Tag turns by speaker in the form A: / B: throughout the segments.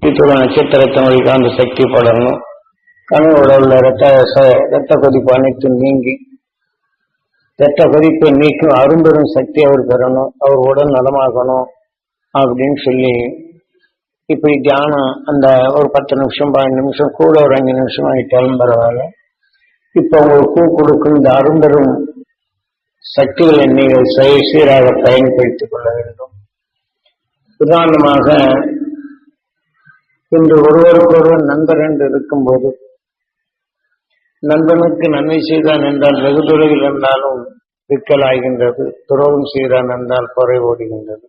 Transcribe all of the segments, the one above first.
A: இப்போ நட்சத்திரத்தினுடைய அந்த சக்தி படணும். கனவோட உள்ள ரத்த ச- ரத்த கொதிப்பு அனைத்தும் நீங்கி ரத்த கொதிப்பை நீக்கும் அரும்பெரும் சக்தி அவர் பெறணும். அவர் உடல் நலமாகணும் அப்படின்னு சொல்லி இப்படி தியானம் அந்த ஒரு பத்து நிமிஷம் பதினஞ்சு நிமிஷம் கூட ஒரு அஞ்சு நிமிஷம் ஆகிட்டாலும் பரவாயில்ல. இப்போ உங்களுக்கு கொடுக்கும் இந்த அரும்பெரும் சக்திகளை நீங்கள் சீராக பயன்படுத்திக் கொள்ள வேண்டும். உதாரணமாக இன்று ஒருவருக்கொருவர் நண்பர் என்று இருக்கும்போது நண்பனுக்கு நன்மை செய்தான் என்றால் வெகு தொலைவில் இருந்தாலும் விற்கலாகின்றது துரோகம் செய்தான் என்றால் குறை ஓடுகின்றது.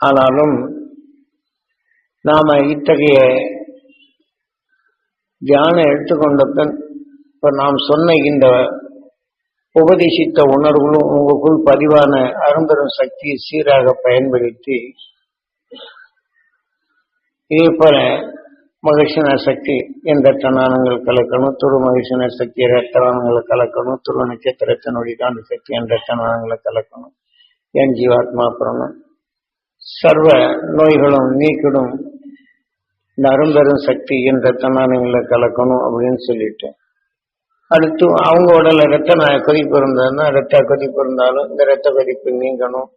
A: ஆனாலும் நாம இத்தகைய தியானம் எடுத்துக்கொண்ட பின் இப்ப நாம் சொன்ன இந்த உபதேசித்த உணர்வுகளும் உங்களுக்குள் பதிவான அரும்பெரும் சக்தியை சீராக பயன்படுத்தி இதே போல மகிழ்ச்சின சக்தி எந்த தனானங்கள் கலக்கணும் துரு மகிழ்ச்சின சக்தி ரத்தனானங்களை கலக்கணும் துரு நட்சத்திரத்தினுடைய காந்த சக்தி என்ற ரத்தனானங்களை கலக்கணும் என் ஜீவாத்மா பிரணம் சர்வ நோய்களும் நீக்கிடும் இந்த அரும்பெரும் சக்தி என்ற தனானங்களை கலக்கணும் அப்படின்னு சொல்லிட்டேன் அடுத்து அவங்க உடல்ல ரத்த கொதிப்பு இருந்ததுன்னா ரத்த கொதிப்பு இருந்தாலும் இந்த ரத்த கொதிப்பு நீங்கணும்.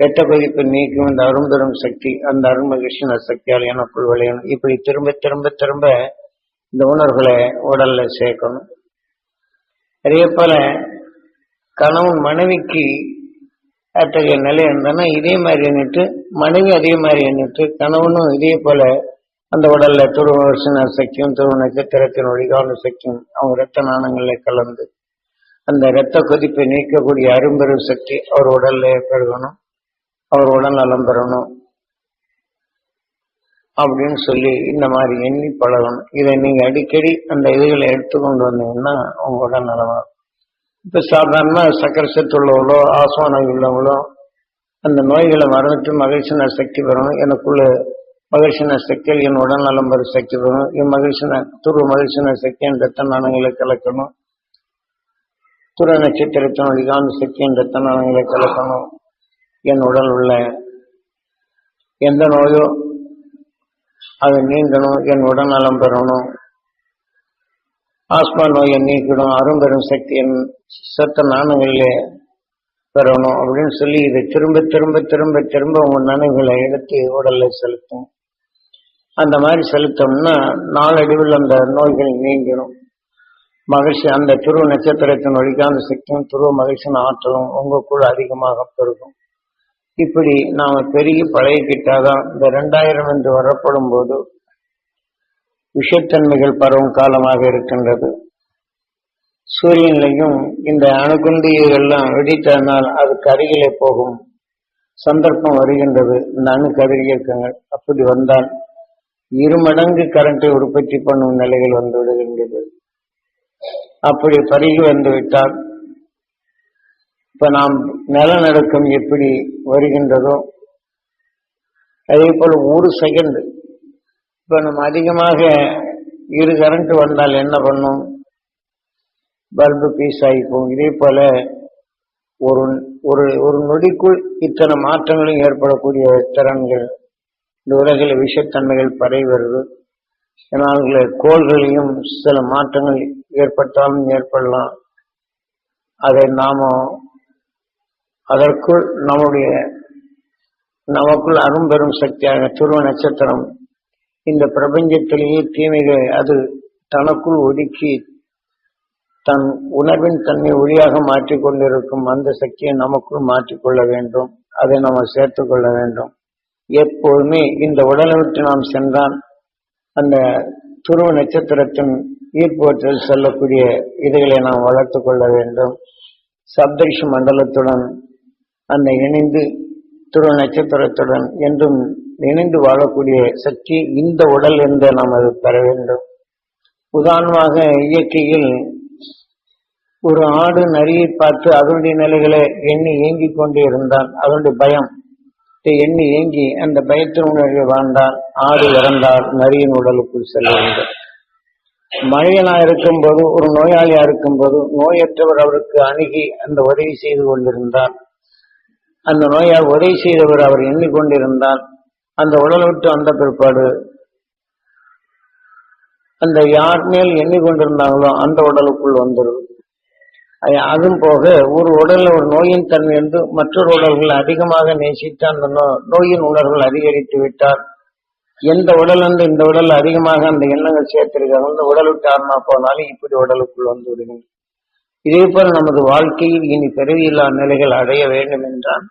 A: ரத்த கொதிப்பு நீக்கும் இந்த அரும்பெரும் சக்தி அந்த அருமகிருஷ்ண சக்தியால் எனக்குள் விளையணும் இப்படி திரும்ப திரும்ப திரும்ப இந்த உணர்வுகளை உடல்ல சேர்க்கணும். அதே போல கணவன் மனைவிக்கு அத்தகைய நிலை இருந்ததுன்னா இதே மாதிரி எண்ணிட்டு மனைவி அதே மாதிரி எண்ணிட்டு கணவனும் இதே போல அந்த உடல்ல துருவ சக்தியும் துருவ நட்சத்திரத்தின் ஒளிகால சக்தியும் அவங்க ரத்த நாணங்கள்ல கலந்து அந்த இரத்த கொதிப்பை நீக்கக்கூடிய அரும்பெரும் சக்தி அவர் உடல்ல பெருகணும் அவர் உடல் நலம் பெறணும் அப்படின்னு சொல்லி இந்த மாதிரி எண்ணி பழகணும். இதை நீங்க அடிக்கடி அந்த இதுகளை எடுத்துக்கொண்டு வந்தீங்கன்னா உங்க உடல் நலமா இப்ப சாதாரண சக்கரை சத்து உள்ளவங்களோ ஆசோனம் உள்ளவங்களோ அந்த நோய்களை மறந்துட்டு மகிழ்ச்சின சக்தி பெறணும். எனக்குள்ள மகிழ்ச்சின சக்தியில் என் உடல் நலம் பெற சக்தி பெறணும். என் மகிழ்ச்சின துருவ மகிழ்ச்சின சக்தி என் ரத்த நாணங்களை கலக்கணும். துற நட்சத்திரத்தினுடைய ஒளிகாந்த சக்தி என் ரத்த நாணங்களை கலக்கணும். என் உடல் உள்ள எந்த நோயோ அது நீங்கணும் என் உடல் நலம் பெறணும். ஆஸ்மா நோயை நீக்கணும் அரும்பெரும் சக்தி என் சத்த நாணங்களிலே பெறணும் அப்படின்னு சொல்லி இதை திரும்ப திரும்ப திரும்ப திரும்ப உங்க நினைவுகளை எடுத்து உடல்ல செலுத்தும். அந்த மாதிரி செலுத்தோம்னா நாளடைவில் அந்த நோய்கள் நீங்கிடும் மகிழ்ச்சி அந்த துருவ நட்சத்திரத்தின் ஒழிக்காந்த சக்தியும் துருவ மகிழ்ச்சியின் ஆற்றலும் உங்களுக்குள் அதிகமாக பெருகும். இப்படி நாம பெருகி பழகிக்கிட்டாதான் இந்த ரெண்டாயிரம் என்று வரப்படும் போது விஷத்தன்மைகள் பரவும் காலமாக இருக்கின்றது. சூரியனிலையும் இந்த அணுகுண்டியெல்லாம் வெடித்ததனால் அதுக்கு அருகிலே போகும் சந்தர்ப்பம் வருகின்றது. இந்த அணு கதிரியக்கங்கள் அப்படி வந்தால் இருமடங்கு கரண்டை உற்பத்தி பண்ணும் நிலைகள் வந்து விடுகின்றது. அப்படி பருகி வந்து விட்டால் இப்ப நாம் நிலநடுக்கம் எப்படி வருகின்றதோ அதே போல ஒரு செகண்ட் இப்ப நம்ம அதிகமாக இரு கரண்ட் வந்தால் என்ன பண்ணும்? பல்பு பீஸ் ஆகிப்போம். இதே போல ஒரு ஒரு ஒரு நொடிக்குள் இத்தனை மாற்றங்களும் ஏற்படக்கூடிய திறன்கள் இந்த உலகில் விஷத்தன்மைகள் பரவி வருது இதனால் கோள்களையும் சில மாற்றங்கள் ஏற்பட்டாலும் ஏற்படலாம். அதை நாம அதற்குள் நம்முடைய நமக்குள் அரும்பெரும் சக்தியாக துருவ நட்சத்திரம் இந்த பிரபஞ்சத்திலேயே தீமைகளை அது தனக்குள் ஒதுக்கி தன் உணர்வின் தன்மை ஒளியாக மாற்றிக்கொண்டிருக்கும் அந்த சக்தியை நமக்குள் மாற்றிக்கொள்ள வேண்டும். அதை நாம் சேர்த்துக்கொள்ள வேண்டும். எப்போதுமே இந்த உடலை விட்டு நாம் சென்றால் அந்த துருவ நட்சத்திரத்தின் ஈர்ப்போற்றில் செல்லக்கூடிய இதுகளை நாம் வளர்த்து கொள்ள வேண்டும். சப்தரிஷி மண்டலத்துடன் அந்த இணைந்து துரு நட்சத்திரத்துடன் என்றும் இணைந்து வாழக்கூடிய சக்தி இந்த உடல் என்று நாம் அது பெற வேண்டும். உதாரணமாக இயற்கையில் ஒரு ஆடு நரியை பார்த்து அதனுடைய நிலைகளை எண்ணி ஏங்கிக் கொண்டே இருந்தான். அதனுடைய பயம் எண்ணி ஏங்கி அந்த பயத்தினுடைய உணர்வை வாழ்ந்தால் ஆடு இறந்தால் நரியின் உடலுக்குள் செல்ல வேண்டும். மழையனா இருக்கும்போது ஒரு நோயாளியா இருக்கும்போது நோயற்றவர் அவருக்கு அணுகி அந்த உதவி செய்து கொண்டிருந்தான். அந்த நோயால் உதவி செய்தவர் அவர் எண்ணிக்கொண்டிருந்தால் அந்த உடலை விட்டு வந்த பிற்பாடு அந்த யார் மேல் எண்ணிக்கொண்டிருந்தாங்களோ அந்த உடலுக்குள் வந்துடும். அதுவும் போக ஒரு உடல்ல ஒரு நோயின் தன்மை என்று மற்றொரு உடல்கள் அதிகமாக நேசித்து அந்த நோ- நோயின் உணர்வுகள் அதிகரித்து விட்டால் எந்த உடல் வந்து இந்த உடல் அதிகமாக அந்த எண்ணங்கள் சேர்த்திருக்காங்க இந்த உடல் விட்டு ஆன்மா போனாலும் இப்படி உடலுக்குள் வந்து விடுகின்றன இதே போல நமது வாழ்க்கையில் இனி பிறவியில்லா நிலைகள் அடைய வேண்டும் என்றால்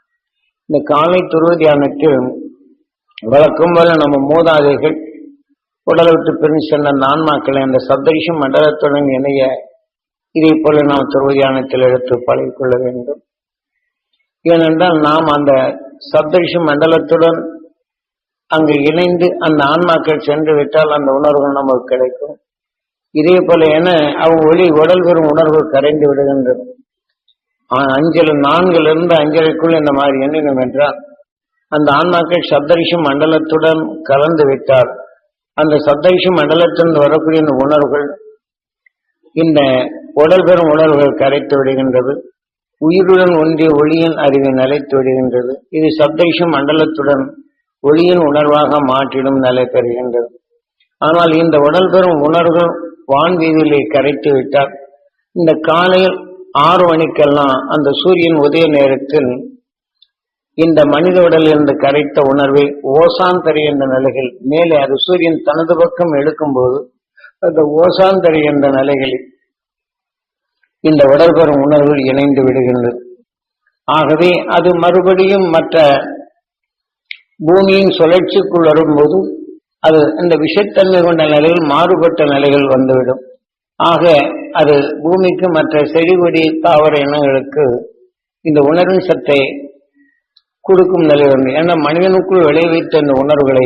A: இந்த காலை துருவ தியானத்தில் வழக்கம் போல நம்ம மூதாதைகள் உடலை விட்டு பிரிஞ்சு சென்ற அந்த ஆன்மாக்களை அந்த சப்தரிஷம் மண்டலத்துடன் இணைய இதே போல நாம் துருவ தியானத்தில் எடுத்து பழகிக்கொள்ள வேண்டும். ஏனென்றால் நாம் அந்த சப்தரிஷ மண்டலத்துடன் அங்கு இணைந்து அந்த ஆன்மாக்கள் சென்று விட்டால் அந்த உணர்வு நமக்கு கிடைக்கும். இதே போல என அவங்க ஒளி உடல் பெறும் உணர்வு கரைந்து விடுகின்றது. ஆ- அஞ்சல் நான்கிலிருந்து அஞ்சலுக்குள் இந்த மாதிரி எண்ணினோம் என்றால் அந்த ஆன்மாக்கள் சப்தரிஷி மண்டலத்துடன் கலந்து விட்டால் அந்த சப்தரிஷி மண்டலத்திலிருந்து வரக்கூடிய இந்த உணர்வுகள் இந்த உடல் பெறும் உணர்வுகள் கரைத்து விடுகின்றது. உயிருடன் ஒன்றிய ஒளியின் அறிவை நிலைத்து விடுகின்றது. இது சப்தரிஷி மண்டலத்துடன் ஒளியின் உணர்வாக மாற்றிடும் நிலை பெறுகின்றது. ஆனால் இந்த உடல் பெறும் உணர்வுகள் வான்வீதியிலே கரைத்து விட்டார். இந்த காலையில் ஆறு மணிக்கெல்லாம் அந்த சூரியன் உதய நேரத்தில் இந்த மனித உடலில் இருந்து கரைத்த உணர்வை ஓசாந்தரி என்ற நிலைகள் மேலே அது சூரியன் தனது பக்கம் எடுக்கும்போது அந்த ஓசாந்தரி என்ற நிலைகளில் இந்த உடல் பெறும் உணர்வுகள் இணைந்து விடுகின்றது. ஆகவே அது மறுபடியும் மற்ற பூமியின் சுழற்சிக்குள் வரும்போது அது இந்த விஷத்தன்மை கொண்ட நிலைகள் மாறுபட்ட நிலைகள் வந்துவிடும். ஆக அது பூமிக்கு மற்ற செடி கொடி தாவர இனங்களுக்கு இந்த உணர்வின் சத்தை கொடுக்கும் நிலை வந்து ஏன்னா மனிதனுக்குள் விளைவித்த இந்த உணர்வுகளை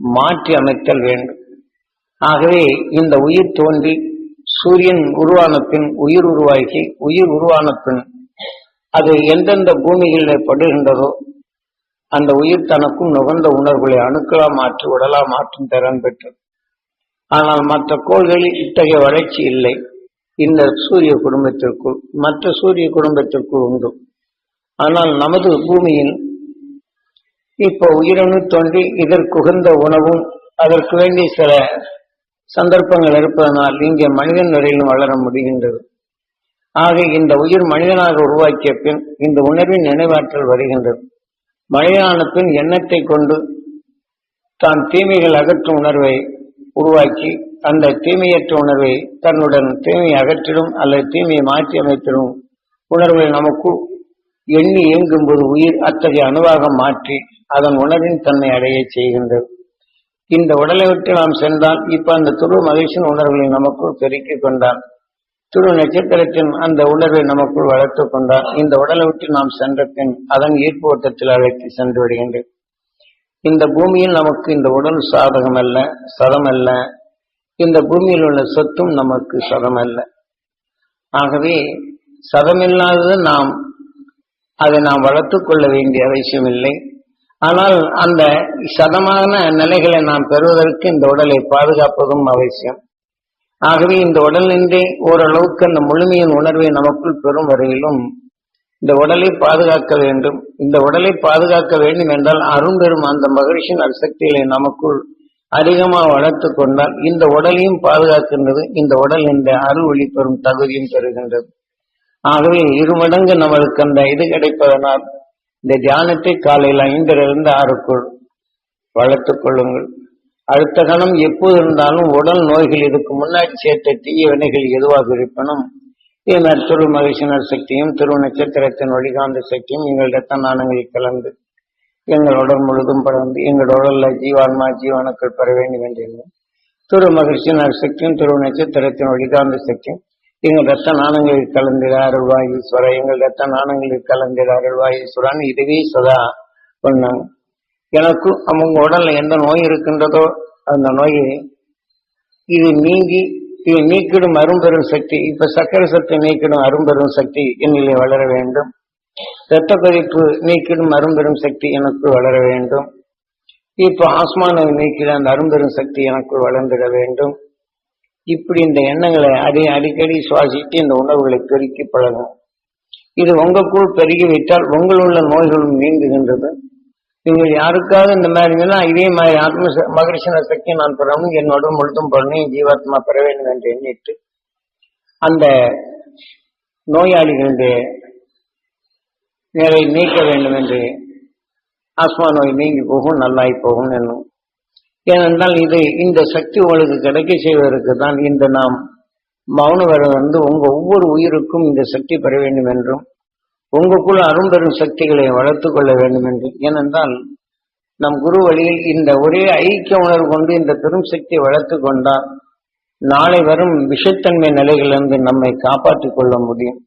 A: மாற்றி அமைத்தல் வேண்டும். ஆகவே இந்த உயிர் தோன்றி சூரியன் உருவான பின் உயிர் உருவாகி உயிர் உருவான பின் அது எந்தெந்த பூமிகளில் படுகின்றதோ அந்த உயிர் தனக்கும் நுகர்ந்த உணர்வுகளை அணுக்களா மாற்றி உடலா மாற்றும் திறன் பெற்றது. ஆனால் மற்ற கோள்களில் இத்தகைய வளர்ச்சி இல்லை. இந்த சூரிய குடும்பத்திற்குள் மற்ற சூரிய குடும்பத்திற்குள் உண்டு. ஆனால் நமது பூமியில் இப்போ உயிரணு தோன்றி இதற்குகந்த உணவும் அதற்கு வேண்டிய சில சந்தர்ப்பங்கள் இருப்பதனால் இங்கே மனிதன் வரையிலும் வளர முடிகின்றது. ஆக இந்த உயிர் மனிதனாக உருவாக்கிய பின் இந்த உணர்வின் நினைவாற்றல் வருகின்றது. மனிதனான பின் எண்ணத்தை கொண்டு தான் தீமைகள் அகற்றும் உணர்வை உருவாக்கி அந்த தீமையற்ற உணர்வை தன்னுடன் தீமையை அகற்றிடும் அல்லது தீமையை மாற்றி அமைத்திடும் உணர்வை நமக்கு எண்ணி இயங்கும்போது உயிர் அத்தகைய அணுவாக மாற்றி அதன் உணர்வின் தன்மை அடைய செய்கின்றது. இந்த உடலை விட்டு நாம் சென்றால் இப்ப அந்த துருவ மகிழ்ச்சியின் உணர்வுகளை நமக்குள் பெருக்கிக் கொண்டான். துரு நட்சத்திரத்தின் அந்த உணர்வை நமக்குள் வளர்த்துக் கொண்டால் இந்த உடலை விட்டு நாம் சென்ற பின் அதன் ஈர்ப்பு ஓட்டத்தில் அழைத்து சென்று விடுகின்றேன் இந்த பூமியில் நமக்கு இந்த உடல் சாதகம் அல்ல சதம் அல்ல. இந்த பூமியில் உள்ள சொத்தும் நமக்கு சதம் அல்ல. ஆகவே சதமில்லாதது நாம் அதை நாம் வளர்த்து கொள்ள வேண்டிய அவசியமில்லை ஆனால் அந்த சதமான நிலைகளை நாம் பெறுவதற்கு இந்த உடலை பாதுகாப்பதும் அவசியம். ஆகவே இந்த உடல் நின்றே ஓரளவுக்கு அந்த முழுமையின் உணர்வை நமக்குள் பெறும் வரையிலும் இந்த உடலை பாதுகாக்க வேண்டும். இந்த உடலை பாதுகாக்க வேண்டும் என்றால் அரும்பெரும் அந்த மகிழ்ச்சியின் அரிசக்திகளை நமக்குள் அதிகமாக வளர்த்து கொண்டால் இந்த உடலையும் பாதுகாக்கின்றது இந்த உடல் என்ற அருள் ஒளி பெறும் தகுதியும் பெறுகின்றது. ஆகவே இரு மடங்கு நம்மளுக்கு அந்த இது கிடைப்பதனால் இந்த தியானத்தை காலையில் ஐந்திலிருந்து ஆறுக்குள் வளர்த்துக் கொள்ளுங்கள். அடுத்த கணம் எப்போது இருந்தாலும் உடல் நோய்கள் இதுக்கு முன்னாடி சேர்த்த தீய வினைகள் எதுவாக இருப்பினும் இது திரு மகிழ்ச்சினர் சக்தியும் திரு நட்சத்திரத்தின் ஒளிகாந்த சக்தியும் எங்கள் ரத்த நாணங்களில் கலந்து எங்கள் உடல் முழுதும் படர்ந்து எங்கள் உடல்ல ஜீவான்மா ஜீவனுக்கள் பெற வேண்டும் என்றிருந்தோம் திரு மகிழ்ச்சினர் சக்தியும் திரு நட்சத்திரத்தின் ஒளிகாந்த சக்தியும் எங்கள் ரத்த நாணங்களில் கலந்திட அருள்வாய் எங்கள் ரத்த நாணங்களில் கலந்திட அருள்வாய் இதுவே சதா பண்ணாங்க எனக்கு அவங்க உடல்ல எந்த நோய் இருக்கின்றதோ அந்த நோயை இது நீங்கி இது நீக்கிடும் அரும்பெரும் சக்தி இப்ப சக்கரை சத்தை நீக்கிடும் அரும்பெரும் சக்தி என்னிலே வளர வேண்டும். இரத்த கொதிப்பு நீக்கிடும் அரும்பெரும் சக்தி எனக்கு வளர வேண்டும். இப்ப ஆஸ்மா நோய் நீக்கிட அந்த அரும்பெரும் சக்தி எனக்கு வளர்ந்துட வேண்டும். இப்படி இந்த எண்ணங்களை அடி அடிக்கடி சுவாசித்து இந்த உணவுகளை பெருக்கி பழகும் இது உங்களுக்குள் பெருகிவிட்டால் உங்களுள்ள நோய்களும் நீங்குகின்றது. நீங்கள் யாருக்காவது இந்த மாதிரி இருந்ததுன்னா இதே மாதிரி ஆத்ம மகரிஷன சக்தி நான் பெறணும் என்னோட முழுதும் பெறணும் ஜீவாத்மா பெற வேண்டும் என்று எண்ணிட்டு அந்த நோயாளிகளுடைய நிலை நீக்க வேண்டும் என்று ஆஸ்மா நோய் நீங்கி போகும் நல்லாய் போகும் என்னும். ஏனென்றால் இது இந்த சக்தி உங்களுக்கு கிடைக்க செய்வதற்கு தான் இந்த நாம் மௌனவரம் வந்து உங்க ஒவ்வொரு உயிருக்கும் இந்த சக்தி பெற வேண்டும் என்றும் உங்களுக்குள் அரும்பெரும் சக்திகளை வளர்த்து கொள்ள வேண்டும் என்று. ஏனென்றால் நம் குரு வழியில் இந்த ஒரே ஐக்கிய உணர்வு கொண்டு இந்த பெரும் சக்தியை வளர்த்துக் கொண்டால் நாளை வரும் விஷத்தன்மை நிலைகளிலிருந்து நம்மை காப்பாற்றிக் கொள்ள முடியும்.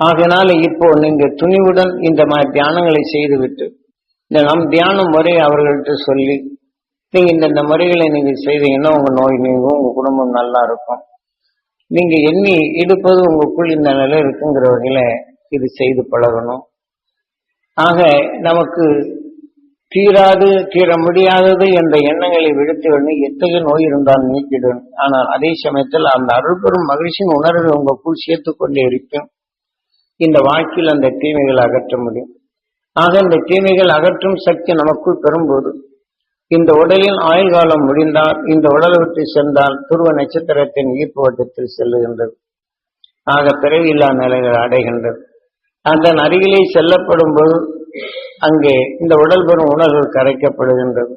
A: ஆகையினால இப்போ நீங்க துணிவுடன் இந்த மாதிரி தியானங்களை செய்துவிட்டு இந்த நம் தியானம் முறை அவர்கள்ட்ட சொல்லி நீங்க இந்த இந்த முறைகளை நீங்க செய்தீங்கன்னா உங்க நோய் நீங்கும் உங்க குடும்பம் நல்லா இருக்கும். நீங்க எண்ணி எடுப்பது உங்களுக்குள் இந்த நிலை இருக்குங்கிற வகையில இது செய்து பழகணும். ஆக நமக்கு தீராது தீர முடியாதது என்ற எண்ணங்களை விடுத்து எத்தகைய நோய் இருந்தால் நீக்கிடும் ஆனால் அதே சமயத்தில் அந்த அருள் பெரும் மகிழ்ச்சியின் உணர்வை உங்களுக்குள் சேர்த்து கொண்டே இருக்கும் இந்த வாழ்க்கையில் அந்த தீமைகளை அகற்ற முடியும். ஆக இந்த தீமைகள் அகற்றும் சக்தி நமக்குள் பெறும்போது இந்த உடலின் ஆயுள் காலம் முடிந்தால் இந்த உடலை விட்டு சென்றால் துருவ நட்சத்திரத்தின் ஈர்ப்பு வட்டத்தில் செல்லுகின்றது. ஆக பிறவியில்லா நிலைகள் அடைகின்றது. அதன் அருகிலே செல்லப்படும் போது அங்கே இந்த உடல் பெறும் உணர்வு கரைக்கப்படுகின்றது.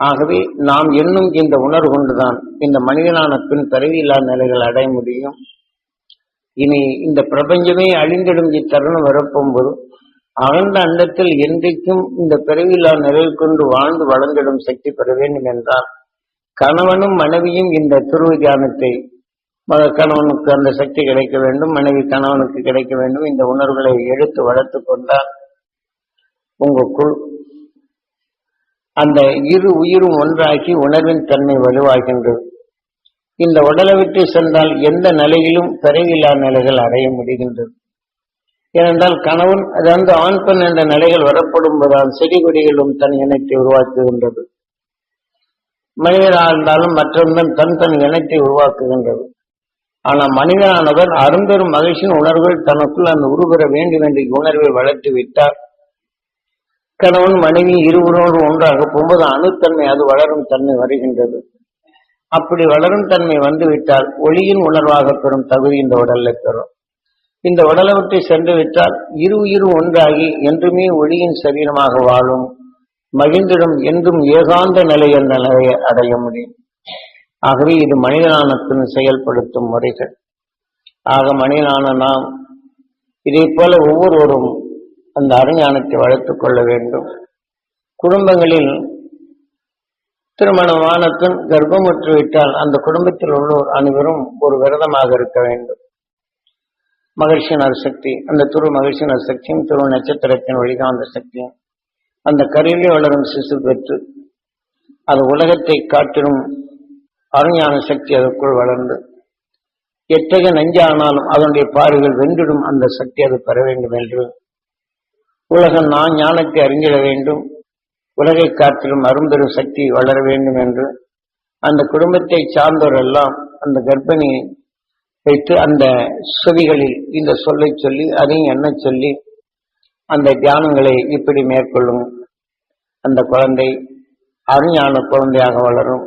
A: ஆகவே நாம் என்னும் இந்த உணர்வு கொண்டுதான் இந்த மனிதனான பின் பிறவியில்லா நிலைகள் அடைய முடியும். இனி இந்த பிரபஞ்சமே அழிந்திடும் இத்தருணம் வரப்போகும்போது அகந்த அண்டத்தில் என்றைக்கும் இந்த பிறவியில்லா நிலையில் கொண்டு வாழ்ந்து வளர்ந்திடும் சக்தி பெற வேண்டும் என்றால் கணவனும் மனைவியும் இந்த துருவ தியானத்தை கணவனுக்கு அந்த சக்தி கிடைக்க வேண்டும் மனைவி கணவனுக்கு கிடைக்க வேண்டும். இந்த உணர்வுகளை எடுத்து வளர்த்து கொண்டால் உங்களுக்குள் அந்த இரு உயிரும் ஒன்றாகி உணர்வின் தன்மை வலுவாகின்றது. இந்த உடலை விட்டு சென்றால் எந்த நிலையிலும் பிறவில்லா நிலைகள் அடைய முடிகின்றது. ஏனென்றால் கணவன் அதாவது ஆண் பெண் என்ற நிலைகள் வரப்படும் போதால் செடி கொடிகளும் தன் இனத்தை உருவாக்குகின்றது. மனிதனாக இருந்தாலும் மற்றொன்றும் தன் தன் இனத்தை உருவாக்குகின்றது. ஆனால் மனிதனானவர் அரும்பெரும் மகிழ்ச்சியின் உணர்வுகள் தனக்குள் அந்த உருவர வேண்டும் என்ற உணர்வை வளர்த்து விட்டார். கணவன் மனைவி இருவரோடு ஒன்றாக போகும்போது அணுத்தன்மை அது வளரும் தன்மை வருகின்றது. அப்படி வளரும் தன்மை வந்துவிட்டால் ஒளியின் உணர்வாக பெறும் தகுதி இந்த உடல்ல பெறும். இந்த உடலை விட்டு சென்று விட்டால் இரு உயிர் ஒன்றாகி என்றுமே ஒளியின் சரீரமாக வாழும். மகிழ்ந்திடும் என்றும் ஏகாந்த நிலை என்ற நிலையை அடைய முடியும். ஆகவே இது மனிதனானத்தின் செயல்படுத்தும் முறைகள். ஆக மனிதனான நாம் இதை போல ஒவ்வொருவரும் அந்த அறிஞானத்தை வளர்த்துக் கொள்ள வேண்டும். குடும்பங்களில் திருமணமான கர்ப்பமுற்று விட்டால் அந்த குடும்பத்தில் உள்ளோர் அனைவரும் ஒரு விரதமாக இருக்க வேண்டும். மகிழ்ச்சி சக்தி அந்த துரு மகிழ்ச்சி சக்தியும் துரு நட்சத்திரத்தின் வழிகாந்த சக்தியும் அந்த கருவிலே வளரும் சிசு பெற்று அது உலகத்தை காட்டிலும் அருஞான சக்தி அதற்குள் வளர்ந்து எத்தகைய நஞ்சானாலும் அதனுடைய பாறைகள் வென்றிடும் அந்த சக்தி அது பெற வேண்டும் என்று உலகம் நான் ஞானத்தை அறிஞ்சிட வேண்டும். உலகை காட்டிலும் அரும்பெரும் சக்தி வளர வேண்டும் என்று அந்த குடும்பத்தை சார்ந்தோர் எல்லாம் அந்த கர்ப்பிணியை வைத்து அந்த சுவிகளில் இந்த சொல்லை சொல்லி அதையும் என்ன சொல்லி அந்த தியானங்களை இப்படி மேற்கொள்ளும். அந்த குழந்தை அருஞான குழந்தையாக வளரும்.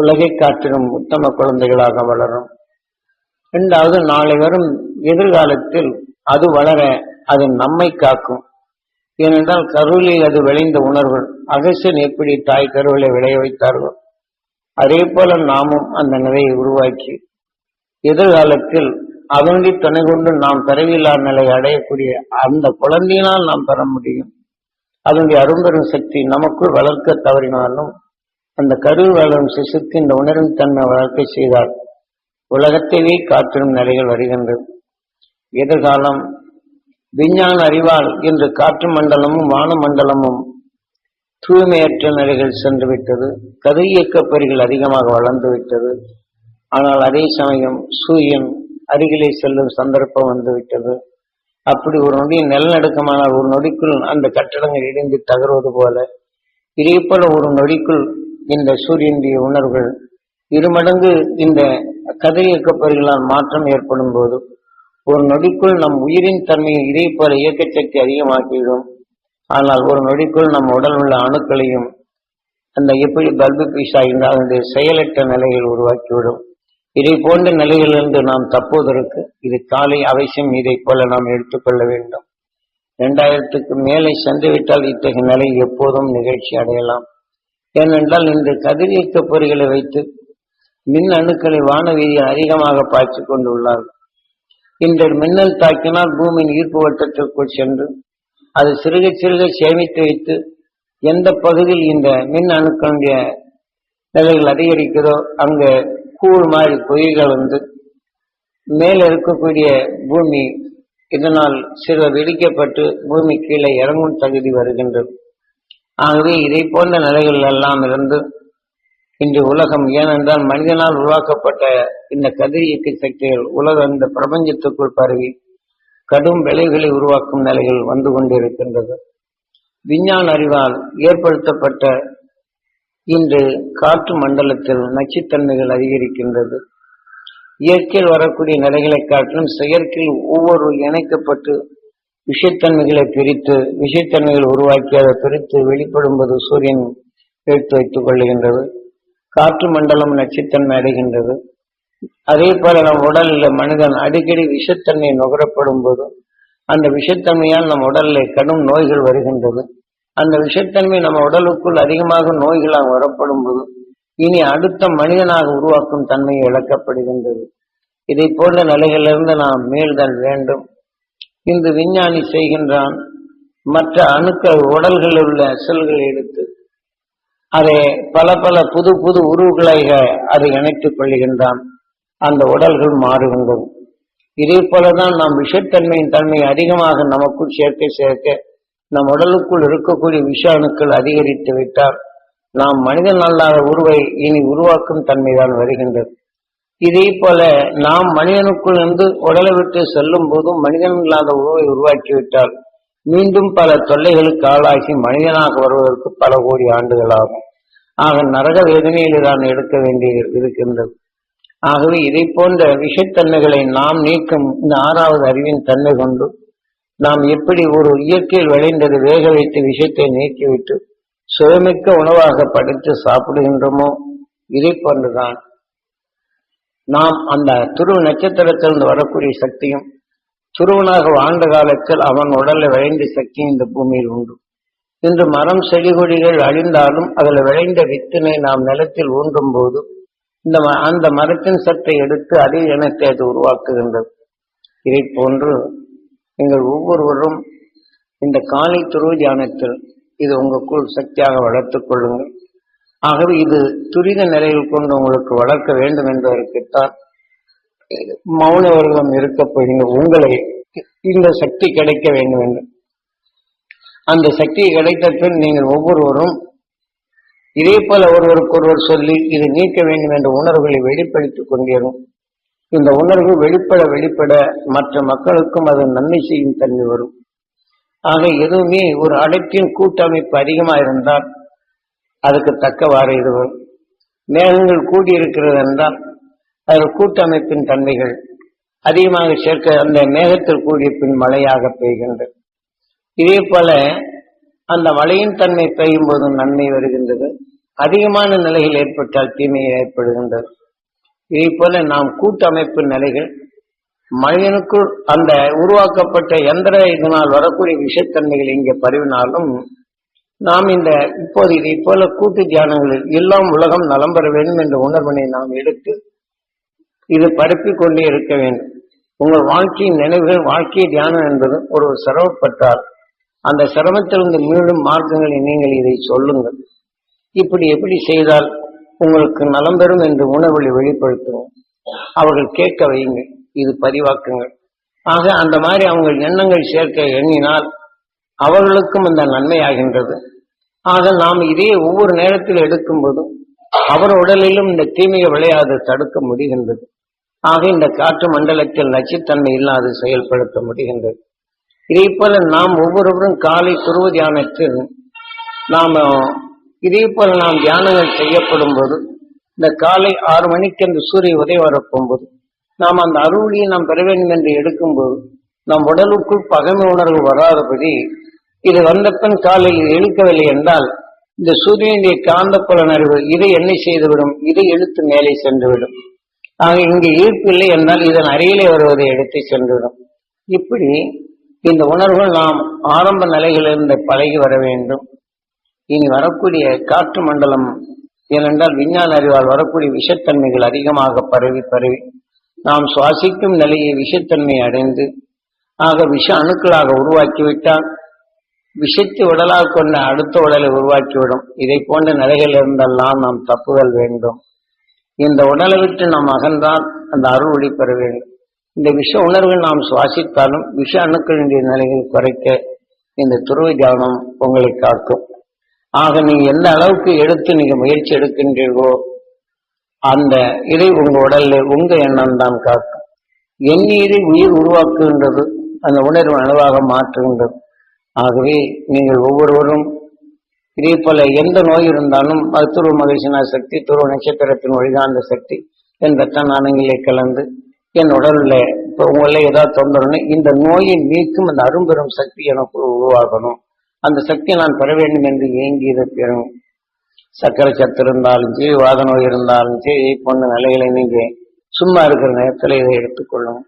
A: உலகை காட்டிலும் உத்தம குழந்தைகளாக வளரும். இரண்டாவது நாளை வரும் எதிர்காலத்தில் அது வளர அது நம்மை காக்கும். ஏனென்றால் கருவிலே அது விளைந்த உணர்வு அகசன் எப்படி தாய் கருவிலை விளைய வைத்தார்களோ அதே போல நாமும் அந்த நிலையை உருவாக்கி எதிர்காலத்தில் அதனுடைய துணை கொண்டு நாம் தரவில்லா நிலை அடையக்கூடிய அந்த குழந்தையினால் நாம் பெற முடியும். அதனுடைய அரும்பெரும் சக்தி நமக்குள் வளர்க்க தவறினாலும் அந்த கரு வளரும் சிசுக்கு இந்த உணரும் தன்மை வளர்க்கை செய்தால் உலகத்தையே காற்றிடும் நிலைகள் வருகின்றது. எதிர்காலம் விஞ்ஞான அறிவால் இன்று காற்று மண்டலமும் வான மண்டலமும் தூய்மையற்ற நிலைகள் சென்று விட்டது கதை இயக்கப்பொறிகள் அதிகமாக வளர்ந்து விட்டது ஆனால் அதே சமயம் சூரியன் அருகிலே செல்லும் சந்தர்ப்பம் வந்துவிட்டது. அப்படி ஒரு நொடி நிலநடுக்கமானால் ஒரு நொடிக்குள் அந்த கட்டடங்கள் இடிந்து தகர்வது போல இதே போல ஒரு நொடிக்குள் இந்த சூரியனுடைய உணர்வுகள் இருமடங்கு இந்த கதையக்கப்பறிகளால் மாற்றம் ஏற்படும் போது ஒரு நொடிக்குள் நம் உயிரின் தன்மையை இதே போல இயக்கச்சக்தி அதிகமாக்கிவிடும் ஆனால் ஒரு நொடிக்குள் நம் உடல் உள்ள அணுக்களையும் அந்த எப்படி பல்பு பீஸ் ஆகின்றால் அதனுடைய செயலற்ற நிலையில் உருவாக்கிவிடும். இதை போன்ற நிலையிலிருந்து நாம் தப்புவதற்கு இது காலை அவசியம். இதை போல நாம் எடுத்துக்கொள்ள வேண்டும். இரண்டாயிரத்துக்கு மேலே சென்றுவிட்டால் இத்தகைய நிலை எப்போதும் நிகழ்ச்சி அடையலாம். ஏனென்றால் இன்று கதிரியக்க பொறிகளை வைத்து மின் அணுக்களை வானவீதியில் அதிகமாக பாய்ச்சி கொண்டுள்ளார்கள் இன்று மின்னல் தாக்கினால் பூமியின் ஈர்ப்பு வட்டத்திற்குள் சென்று அது சிறுக சிறுக சேமித்து வைத்து எந்த பகுதியில் இந்த மின் அணுக்களுடைய நிலைகள் அதிகரிக்கிறதோ அங்கே கூழ் மாதிரி பொய்கள் வந்து மேல இருக்கக்கூடிய பூமி இதனால் சிறு வெடிக்கப்பட்டு பூமி கீழே இறங்கும் தகுதி வருகின்றது. ஆகவே இதை போன்ற நிலைகள் எல்லாம் இருந்து இன்று உலகம் ஏனென்றால் மனிதனால் உருவாக்கப்பட்ட இந்த கதிரியக்க சக்திகள் உலக இந்த பிரபஞ்சத்துக்குள் பரவி கடும் விளைவுகளை உருவாக்கும் நிலைகள் வந்து கொண்டிருக்கின்றது. விஞ்ஞான அறிவால் ஏற்படுத்தப்பட்ட இன்று காற்று மண்டலத்தில் நச்சுத்தன்மைகள் அதிகரிக்கின்றது. இயற்கையில் வரக்கூடிய நிலைகளை காட்டிலும் செயற்கையில் ஒவ்வொரு இணைக்கப்பட்டு விஷத்தன்மைகளை பிரித்து விஷத்தன்மைகள் உருவாக்கி அதை பிரித்து வெளிப்படும்போது சூரியன் எடுத்து வைத்துக் கொள்ளுகின்றது. காற்று மண்டலம் நச்சுத்தன்மை அடைகின்றது. அதே போல நம் உடலில் மனிதன் அடிக்கடி விஷத்தன்மை நுகரப்படும் போது அந்த விஷத்தன்மையால் நம் உடலில் கடும் நோய்கள் வருகின்றது. அந்த விஷத்தன்மை நம்ம உடலுக்குள் அதிகமாக நோய்களாக வரப்படும் போது இனி அடுத்த மனிதனாக உருவாக்கும் தன்மை இழக்கப்படுகின்றது. இதை போன்ற நிலைகளிலிருந்து நாம் மீள்தல் வேண்டும். இன்று விஞ்ஞானி செய்கின்றான். மற்ற அணுக்கள் உடல்களில் உள்ள செல்களை எடுத்து அதை பல பல புது புது உருவுகளை அதை இணைத்துக் கொள்கின்றான். அந்த உடல்கள் மாறுகின்றது இதே போலதான் நாம் விஷத்தன்மையின் தன்மை அதிகமாக நமக்குள் சேர்க்க சேர்க்க நம் உடலுக்குள் இருக்கக்கூடிய விஷ அணுக்கள் அதிகரித்து விட்டால் நாம் மனிதன் அல்லாத உருவை இனி உருவாக்கும் தன்மைதான் வருகின்றது. இதே போல நாம் மனிதனுக்குள் இருந்து உடலை விட்டு செல்லும் போதும் மனிதன் இல்லாத உறவை உருவாக்கிவிட்டால் மீண்டும் பல தொல்லைகளுக்கு ஆளாகி மனிதனாக வருவதற்கு பல கோடி ஆண்டுகள் ஆகும். ஆக நரக வேதனையில் தான் எடுக்க வேண்டிய இருக்கின்றது. ஆகவே இதை போன்ற விஷத்தன்மைகளை நாம் நீக்கும் இந்த ஆறாவது அறிவின் தன்மை கொண்டு நாம் எப்படி ஒரு இயற்கையில் விளைந்தது வேக வைத்து விஷத்தை நீக்கிவிட்டு சுயமிக்க உணவாக படைத்து சாப்பிடுகின்றோமோ இதை போன்றுதான் நாம் அந்த துருவ நட்சத்திரத்திலிருந்து வரக்கூடிய சக்தியும் துருவனாக வாழ்ந்த காலத்தில் அவன் உடலில் விளைந்த சக்தியும் இந்த பூமியில் உண்டு. இன்று மரம் செடி கொடிகள் அழிந்தாலும் அதில் விளைந்த வித்தினை நாம் நிலத்தில் ஊன்றும் போது இந்த ம- அந்த மரத்தின் சத்தை எடுத்து அதே இனத்தை அது உருவாக்குகின்றது. இதை போன்று நீங்கள் ஒவ்வொருவரும் இந்த காலை துருவ தியானத்தில் இது உங்களுக்குள் சக்தியாக வளர்த்துக் கொள்ளுங்கள். ஆகவே இது துரித நிலையில் கொண்டு உங்களுக்கு வளர்க்க வேண்டும் என்பதற்குத்தான் மௌன வருடம் இருக்க உங்களை இந்த சக்தி கிடைக்க வேண்டும் என்று. அந்த சக்தி கிடைத்த பின் நீங்கள் ஒவ்வொருவரும் இதே போல ஒருவருக்கொருவர் சொல்லி இது நீக்க வேண்டும் என்ற உணர்வுகளை வெளிப்படுத்திக் கொண்டிரும் இந்த உணர்வு வெளிப்பட வெளிப்பட மற்ற மக்களுக்கும் அது நன்மை செய்யும் தன்மை வரும். ஆக எதுவுமே ஒரு அடைப்பின் கூட்டமைப்பு அதிகமாக இருந்தால் அதுக்கு தக்கவாறு இதுவும். மேகங்கள் கூடியிருக்கிறது என்றால் அதில் கூட்டமைப்பின் தன்மைகள். அதிகமாக சேர்க்க அந்த மேகத்தில் கூடிய பின் மழையாக பெய்கின்றது. இதே போல அந்த மழையின் தன்மை பெய்யும் போது நன்மை வருகின்றது. அதிகமான நிலைகள் ஏற்பட்டால் தீமை ஏற்படுகின்றது. இதே போல நாம் கூட்டமைப்பு நிலைகள் மனிதனுக்குள் அந்த உருவாக்கப்பட்ட எந்திர இதனால் வரக்கூடிய விஷத்தன்மைகள் இங்கே பரவினாலும் நாம் இந்த இப்போது இதை போல கூட்டு தியானங்களில் எல்லாம் உலகம் நலம் பெற வேண்டும் என்ற உணர்வினை நாம் எடுத்து இது பரப்பிக் கொண்டே இருக்க வேண்டும். உங்கள் வாழ்க்கையின் நினைவுகள் வாழ்க்கை தியானம் என்பது ஒரு சிரமப்பட்டால் அந்த சிரமத்திலிருந்து மீண்டும் மார்க்கங்களை நீங்கள் இதை சொல்லுங்கள். இப்படி எப்படி செய்தால் உங்களுக்கு நலம் பெறும் என்று உணர்வுகளை வெளிப்படுத்துவோம். அவர்கள் கேட்க வையுங்கள் இது பதிவாக்குங்கள். ஆக அந்த மாதிரி அவங்க எண்ணங்கள் சேர்க்க எண்ணினால் அவர்களுக்கும் அந்த நன்மையாகின்றது. ஆக நாம் இதே ஒவ்வொரு நேரத்தில் எடுக்கும்போதும் அவர் உடலிலும் இந்த தீமையை விளையாது தடுக்க முடிகின்றது. ஆக இந்த காற்று மண்டலத்தில் நச்சுத்தன்மை இல்லாது செயல்படுத்த முடிகின்றது. இதே போல நாம் ஒவ்வொருவரும் காலை துருவ தியானத்தில் நாம் இதே போல நாம் தியானங்கள் செய்யப்படும் போது இந்த காலை ஆறு மணிக்கு அந்த சூரிய உதயம் வரப்போகும்போது நாம் அந்த அருளியை நாம் பெற வேண்டும் என்று எடுக்கும்போது நம் உடலுக்குள் பகைமை உணர்வு வராதபடி இது வந்தப்பன் காலையில் இழுக்கவில்லை என்றால் இந்த சூரியனுடைய காந்த புலனறிவு இதை என்ன செய்துவிடும்? இதை இழுத்து மேலே சென்றுவிடும். ஆக இங்கு ஈர்ப்பு இல்லை என்றால் இதன் அருகிலே வருவதை எடுத்து சென்றுவிடும். இப்படி இந்த உணர்வுகள் நாம் ஆரம்ப நிலைகளிலிருந்து பழகி வர வேண்டும். இனி வரக்கூடிய காற்று மண்டலம் ஏனென்றால் விஞ்ஞான அறிவால் வரக்கூடிய விஷத்தன்மைகள் அதிகமாக பரவி பரவி நாம் சுவாசிக்கும் நிலையை விஷத்தன்மை அடைந்து ஆக விஷ அணுக்களாக உருவாக்கிவிட்டால் விஷத்தை உடலாக கொண்ட அடுத்த உடலை உருவாக்கிவிடும். இதை போன்ற நிலைகள் இருந்தெல்லாம் நாம் தப்புதல் வேண்டும். இந்த உடலை விட்டு நாம் அகன்றால் அந்த அருள் ஒளி பெற வேண்டும். இந்த விஷ உணர்வு நாம் சுவாசித்தாலும் விஷ அணுக்களினுடைய நிலைகள் குறைக்க இந்த துருவ தியானம் உங்களை காக்கும். ஆக நீங்க எந்த அளவுக்கு எடுத்து நீங்க முயற்சி எடுக்கின்றீர்களோ அந்த இதை உங்க உடல்ல உங்க எண்ணம் தான் காக்கும். எண்ணீரை உயிர் உருவாக்குகின்றது. அந்த உணர்வு அளவாக மாற்றுகின்றது. ஆகவே நீங்கள் ஒவ்வொருவரும் இதே போல எந்த நோய் இருந்தாலும் அது துருவ மகிழ்ச்சினா சக்தி துருவ நட்சத்திரத்தின் ஒழிகாந்த சக்தி என்ற தன்னானங்களே கலந்து என் உடல்ல இப்போ உங்கள ஏதாவது தொந்தரவுன்னு இந்த நோயை நீக்கும் அந்த அரும்பெரும் சக்தி எனக்கு உருவாகணும். அந்த சக்தியை நான் பெற வேண்டும் என்று ஏங்கி பெறும். சக்கரை சத்து இருந்தாலும் சரி வாத நோய் இருந்தாலும் சரி போன்ற நிலைகளை நீங்க சும்மா இருக்கிற நேரத்தில் இதை எடுத்துக்கொள்ளும்.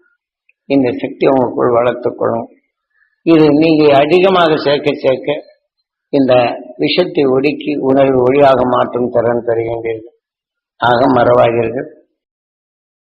A: இந்த சக்தி உங்களுக்குள் வளர்த்துக்கொள்ளும். இது நீங்க அதிகமாக சேர்க்க சேர்க்க இந்த விஷத்தை ஒடுக்கி உணர்வு ஒளியாக மாற்றும் திறன் பெறுகின்றீர்கள். ஆக மறவாதீர்கள்.